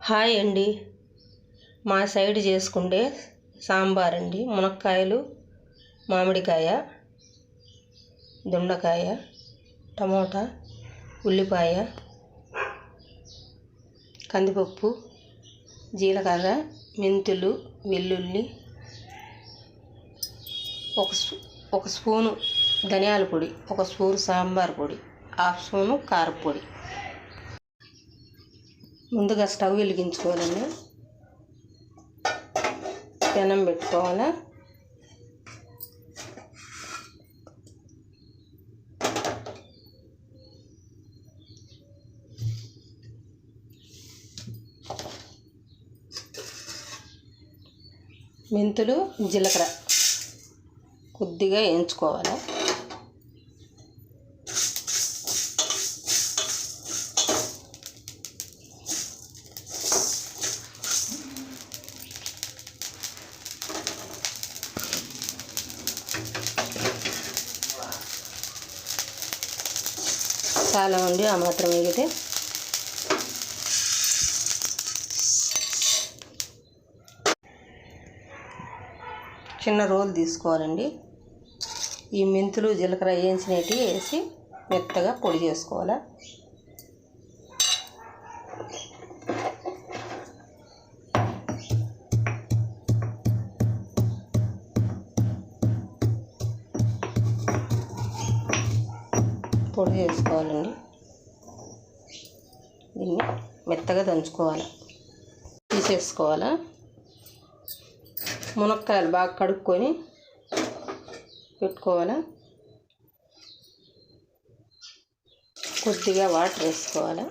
Hi అండి. మా side చేసుకుంటే సాంబార్ అండి మునక్కాయలు మామిడికాయ దొండకాయ టమోటా ఉల్లిపాయ కందిపప్పు జీలకర్ర మెంతులు వెల్లుల్లి ఒక స్పూ ఒక స్పూను ధనియాల పొడి ఒక స్పూను సాంబార్ పొడి హాఫ్ స్పూను కారపొడి ముందుగా స్టవ్ వెలిగించుకోవాలండి. పెనం పెట్టుకోవాలా? మెంతులు జీలకర్ర కొద్దిగా వేయించుకోవాలి? అలా ఉంది ఆ మాత్రం వేగితే. చిన్న రోల్ తీసుకోవాలండి. ఈ మెంతులు జీలకర్ర వేయించినవి వేసి మెత్తగా పొడి చేసుకోవాలి. పొడి చేసుకోవాలండి దీన్ని మెత్తగా దంచుకోవాలి. తీసేసుకోవాలా? మునక్కాయలు బాగా కడుక్కొని పెట్టుకోవాలి? కొద్దిగా వాటర్ వేసుకోవాలా?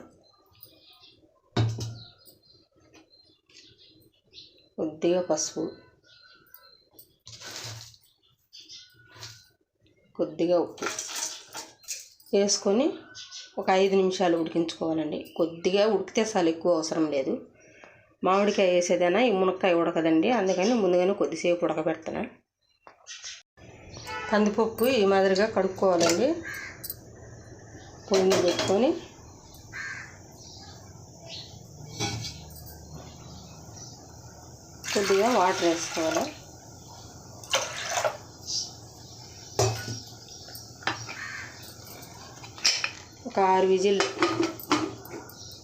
కొద్దిగా పసుపు. కొద్దిగా ఉప్పు. వేసుకొని ఒక ఐదు నిమిషాలు ఉడికించుకోవాలండి. కొద్దిగా ఉడికితే చాలు ఎక్కువ అవసరం లేదు. మామిడికాయ వేసేదైనా ఈ మునక్కాయ ఉడకదండి. అందుకని ముందుగానే కొద్దిసేపు ఉడకబెడతాను. కందిపప్పు ఈ మాదిరిగా కడుక్కోవాలండి. పొయ్యి పెట్టుకొని కొద్దిగా వాటర్ వేసుకోవాలి. ఒక ఆరు విజిల్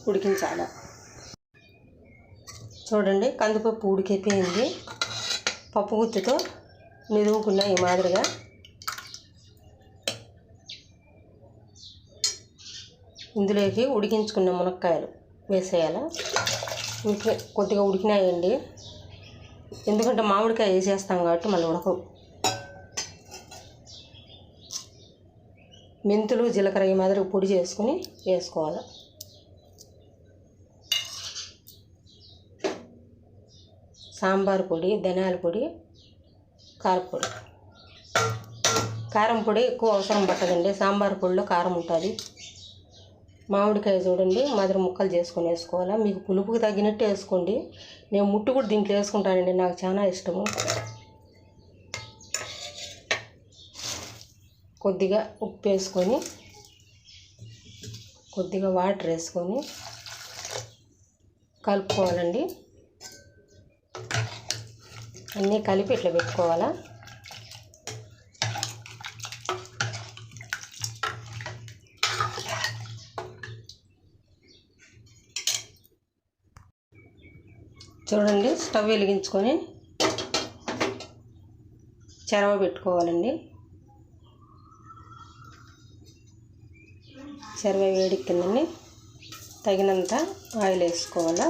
ఉడికించాలి. చూడండి కందిపప్పు ఉడికిపోయింది. పప్పు గుత్తితో నిదువుకున్న ఈ మాదిరిగా. ఇందులోకి ఉడికించుకున్న మునక్కాయలు వేసేయాలి. ఉడికి కొద్దిగా ఉడికినాయండి. ఎందుకంటే మామిడికాయ వేసేస్తాం కాబట్టి మళ్ళీ ఉడకవు. మెంతులు జీలకర్ర ఈ మాదిరి పొడి చేసుకుని వేసుకోవాలి. సాంబార్ పొడి ధనియాల పొడి కారపొడి కారం పొడి ఎక్కువ అవసరం పట్టదండి. సాంబార్ పొడిలో కారం ఉంటుంది. మామిడికాయ చూడండి మాదిరి ముక్కలు చేసుకొని వేసుకోవాలా. మీకు పులుపుకి తగ్గినట్టు వేసుకోండి. నేను ముట్టు కూడా దీంట్లో వేసుకుంటానండి నాకు చాలా ఇష్టము. కొద్దిగా ఉప్పు వేసుకొని కొద్దిగా వాటర్ వేసుకొని కలుపుకోవాలండి. అన్నీ కలిపి ఇట్లా పెట్టుకోవాలా? చూడండి స్టవ్ వెలిగించుకొని చెరవ పెట్టుకోవాలండి. చెరవ వేడెక్కిందండి తగినంత ఆయిల్ వేసుకోవాలా.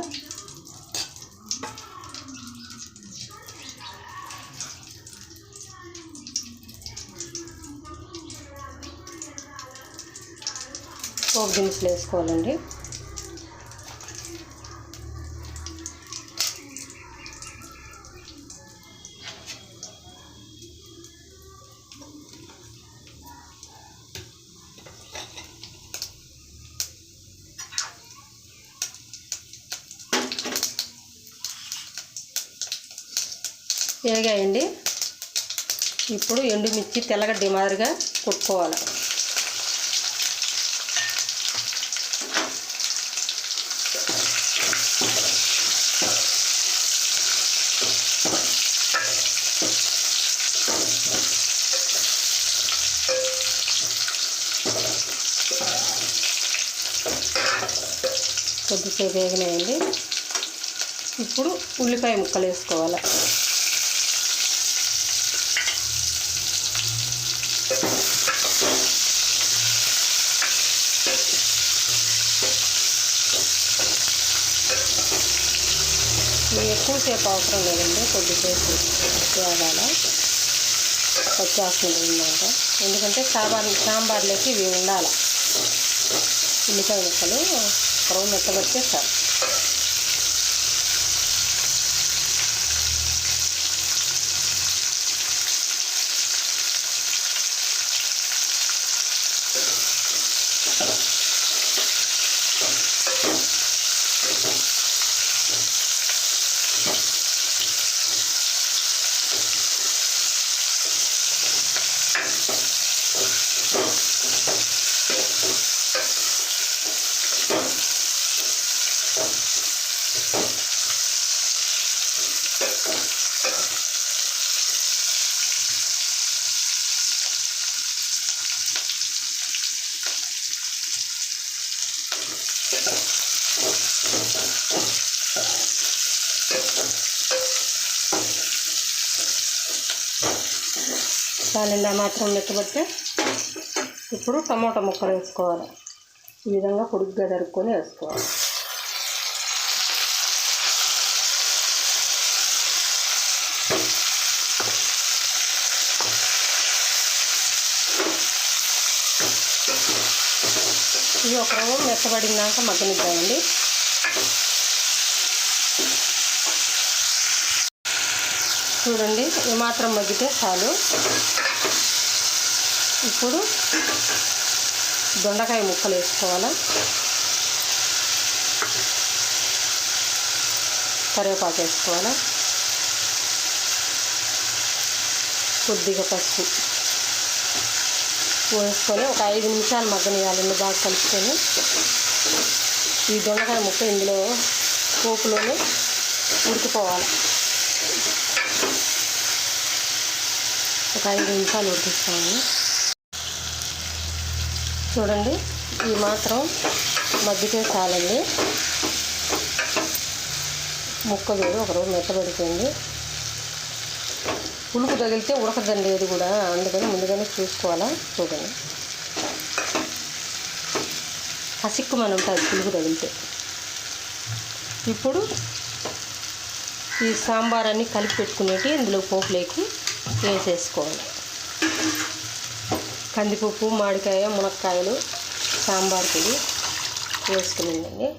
పోపు దినుసులు వేసుకోవాలండి. వేగాయండి ఇప్పుడు ఎండుమిర్చి తెల్లగడ్డి మాదిరిగా కొట్టుకోవాలి. కొద్దిసేపు వేగినాయండి. ఇప్పుడు ఉల్లిపాయ ముక్కలు వేసుకోవాలి. ఎక్కువసేపు అవసరం లేదండి కొద్దిసేపు వేగాల పచ్చాసన ఉందంట ఎందుకంటే సాంబార్ సాంబార్లోకి ఇవి ఉండాలి. ఉల్లిపాయ ముక్కలు పొరవ మెత్తబడితే సార్ దాని మాత్రం మెత్తబడితే ఇప్పుడు టమాటా ముక్కలు వేసుకోవాలి. ఈ విధంగా పొడుగ్గా తరుక్కొని వేసుకోవాలి. ఇది ఒక రవ్వ మెత్తబడినాక మగ్గనిద్దామండి. చూడండి ఏమాత్రం మగ్గితే చాలు. ఇప్పుడు దొండకాయ ముక్కలు వేసుకోవాలా. కరివేపాకు వేసుకోవాలా. కొద్దిగా పసుపు వేసుకొని ఒక ఐదు నిమిషాలు మగ్గనియాలండి బాగా కలుపుకొని. ఈ దొండకాయ ముక్క ఇందులో పోపులోనే ఉడికిపోవాలి. ఒక ఐదు నిమిషాలు ఉడికిస్తాము చూడండి ఇది మాత్రం మగ్గితే చాలండి. ముక్క చూడు ఒకరోజు మెత్తబడిపోయింది పులుపు తగిలితే ఉడకదండి ఏది కూడా. అందుకని ముందుగానే చూసుకోవాలా? చూడండి. కసిక్కుమని ఉంటుంది పులుపు తగిలితే. ఇప్పుడు ఈ సాంబార్ అన్ని కలిపి పెట్టుకునేటి ఇందులో పోపులేకి వేసేసుకోవాలి. కందిపప్పు మామిడికాయ మునక్కాయలు సాంబార్ పొడి వేసుకునిందండి.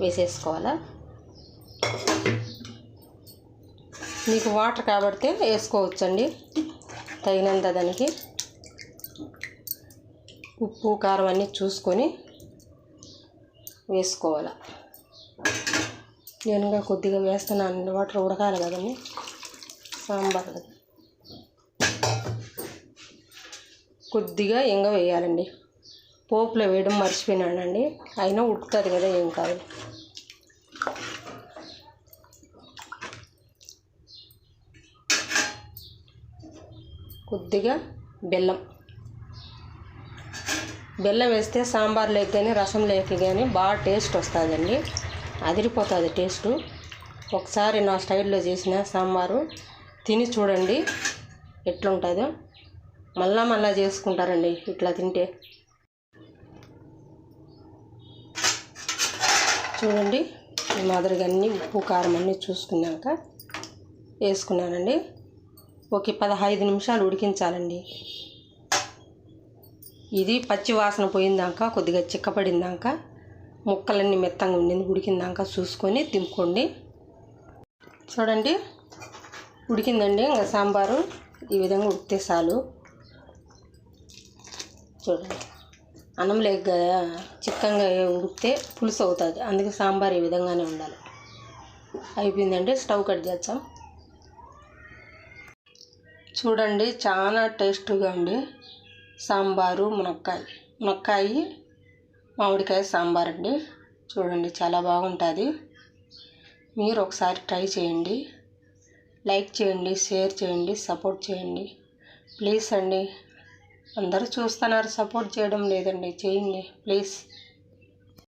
వేసేసుకోవాలా? మీకు వాటర్ కాబడితే వేసుకోవచ్చండి. తగినంత దానికి ఉప్పు కారం అన్నీ చూసుకొని వేసుకోవాలి. నేనుగా కొద్దిగా వేస్తున్నాను. వాటర్ ఉడకాలి కదండి. సాంబార్ కదా కొద్దిగా ఇంగ వేయాలండి. పోపులో వేయడం మర్చిపోయినానండి. అయినా ఉడుకుతుంది కదా ఏం కాదు. కొద్దిగా బెల్లం. బెల్లం వేస్తే సాంబార్ లేక కానీ రసం లేక కానీ బాగా టేస్ట్ వస్తుందండి. అదిరిపోతుంది టేస్ట్. ఒకసారి నా స్టైల్లో చేసిన సాంబారు తిని చూడండి ఎట్లుంటుందో. మళ్ళా మళ్ళా చేసుకుంటారండి ఇట్లా తింటే. చూడండి ఈ మాదిరిగా అన్నీ ఉప్పు కారం అన్నీ చూసుకున్నాక వేసుకున్నానండి. ఒక పదహైదు నిమిషాలు ఉడికించాలండి. ఇది పచ్చి వాసన పోయిందాక కొద్దిగా చిక్కపడిందాక ముక్కలన్నీ మెత్తంగా ఉండింది ఉడికిందాక చూసుకొని దింపుకోండి చూడండి ఉడికిందండి. ఇంకా సాంబారు ఈ విధంగా ఉడితే చాలు. చూడండి. అన్నం లేక కదా చిక్కగా ఉడికితే పులుసు అవుతుంది. అందుకే సాంబార్ ఈ విధంగానే ఉండాలి. అయిపోయిందంటే స్టవ్ కట్ చేద్దాం. చూడండి చాలా టేస్ట్గా ఉంది సాంబారు మునక్కాయ. మునక్కాయ మామిడికాయ సాంబార్ అండి. చూడండి చాలా బాగుంటుంది. మీరు ఒకసారి ట్రై చేయండి. లైక్ చేయండి షేర్ చేయండి సపోర్ట్ చేయండి. ప్లీజ్ అండి. అందరూ చూస్తున్నారు. సపోర్ట్ చేయడం లేదండి. చేయండి. ప్లీజ్.